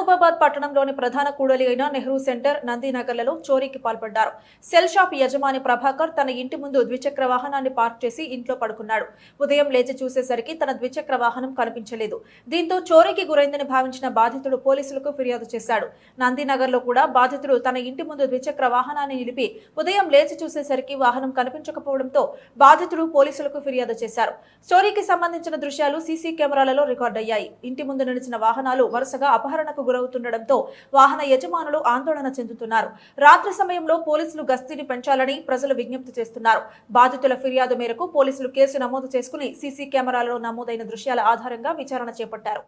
మహబూబాబాద్ పట్టణంలోని ప్రధాన కూడలి అయిన నెహ్రూ సెంటర్ నందినగర్లలో చోరీకి పాల్పడ్డారు. సెల్ షాప్ యజమాని ప్రభాకర్ తన ఇంటి ముందు ద్విచక్ర వాహనాన్ని పార్క్ చేసి ఇంట్లో పడుకున్నాడు. ఉదయం లేచి చూసేసరికి తన ద్విచక్ర వాహనం కనిపించలేదు. దీంతో చోరీకి గురైందని భావించిన బాధితుడు పోలీసులకు ఫిర్యాదు చేశాడు. నందినగర్లో కూడా బాధితుడు తన ఇంటి ముందు ద్విచక్ర వాహనాన్ని నిలిపి ఉదయం లేచి చూసేసరికి వాహనం కనిపించకపోవడంతో బాధితుడు పోలీసులకు ఫిర్యాదు చేశారు. చోరీకి సంబంధించిన దృశ్యాలు సీసీ కెమెరాలలో రికార్డయ్యాయి. ఇంటి ముందు నిలిచిన వాహనాలు వరుసగా అపహరణకు గురవుతుండటంతో వాహన యజమానులు ఆందోళన చెందుతున్నారు. రాత్రి సమయంలో పోలీసులు గస్తీని పెంచాలని ప్రజలు విజ్ఞప్తి చేస్తున్నారు. బాధితుల ఫిర్యాదు మేరకు పోలీసులు కేసు నమోదు చేసుకుని సీసీ కెమెరాలలో నమోదైన దృశ్యాల ఆధారంగా విచారణ చేపట్టారు.